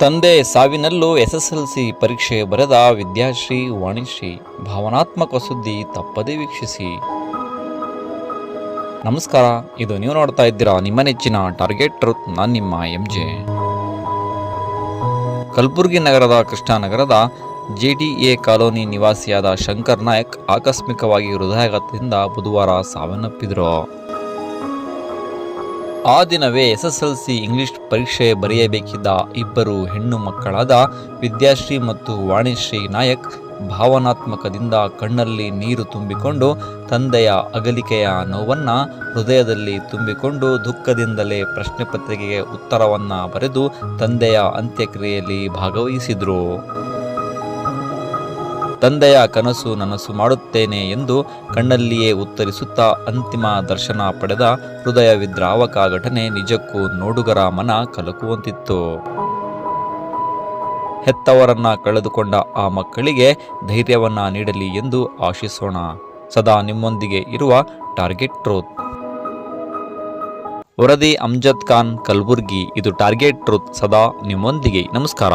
ತಂದೆ ಸಾವಿನಲ್ಲೂ ಎಸ್ಎಸ್ಎಲ್ಸಿ ಪರೀಕ್ಷೆ ಬರೆದ ವಿದ್ಯಾಶ್ರೀ ವಾಣಿಶ್ರೀ, ಭಾವನಾತ್ಮಕ ಸುದ್ದಿ ತಪ್ಪದೇ ವೀಕ್ಷಿಸಿ. ನಮಸ್ಕಾರ, ಇದು ನೀವು ನೋಡ್ತಾ ಇದ್ದೀರಾ ನಿಮ್ಮ ನೆಚ್ಚಿನ ಟಾರ್ಗೆಟ್ ಟ್ರೂತ್, ನಾನು ನಿಮ್ಮ ಎಂ ಜೆ ಕಲಬುರಗಿ ನಗರದ ಕೃಷ್ಣಾನಗರದ ಜೆ ಡಿ ಎ ಕಾಲೋನಿ ನಿವಾಸಿಯಾದ ಶಂಕರ್ ನಾಯಕ್ ಆಕಸ್ಮಿಕವಾಗಿ ಹೃದಯಾಘಾತದಿಂದ ಬುಧವಾರ ಸಾವನ್ನಪ್ಪಿದರು. ಆ ದಿನವೇ S S L C English ಪರೀಕ್ಷೆ ಬರೆಯಬೇಕಿದ್ದ ಇಬ್ಬರು ಹೆಣ್ಣು ಮಕ್ಕಳಾದ ವಿದ್ಯಾಶ್ರೀ ಮತ್ತು ವಾಣಿಶ್ರೀ ನಾಯಕ್ ಭಾವನಾತ್ಮಕದಿಂದ ಕಣ್ಣಲ್ಲಿ ನೀರು ತುಂಬಿಕೊಂಡು ತಂದೆಯ ಅಗಲಿಕೆಯ ನೋವನ್ನು ಹೃದಯದಲ್ಲಿ ತುಂಬಿಕೊಂಡು ದುಃಖದಿಂದಲೇ ಪ್ರಶ್ನೆ ಪತ್ರಿಕೆಗೆ ಉತ್ತರವನ್ನ ಬರೆದು ತಂದೆಯ ಅಂತ್ಯಕ್ರಿಯೆಯಲ್ಲಿ ಭಾಗವಹಿಸಿದರು. ತಂದೆಯ ಕನಸು ನನಸು ಮಾಡುತ್ತೇನೆ ಎಂದು ಕಣ್ಣಲ್ಲಿಯೇ ಉತ್ತರಿಸುತ್ತಾ ಅಂತಿಮ ದರ್ಶನ ಪಡೆದ ಹೃದಯ ವಿದ್ರಾವಕ ಘಟನೆ ನಿಜಕ್ಕೂ ನೋಡುಗರ ಮನ ಕಲಕುವಂತಿತ್ತು. ಹೆತ್ತವರನ್ನ ಕಳೆದುಕೊಂಡ ಆ ಮಕ್ಕಳಿಗೆ ಧೈರ್ಯವನ್ನ ನೀಡಲಿ ಎಂದು ಆಶಿಸೋಣ. ಸದಾ ನಿಮ್ಮೊಂದಿಗೆ ಇರುವ ಟಾರ್ಗೆಟ್ ಟ್ರೂತ್. ವರದಿ ಅಮ್ಜದ್ ಖಾನ್ ಕಲ್ಬುರ್ಗಿ, ಇದು ಟಾರ್ಗೆಟ್ ಟ್ರೂತ್. ಸದಾ ನಿಮ್ಮೊಂದಿಗೆ. ನಮಸ್ಕಾರ.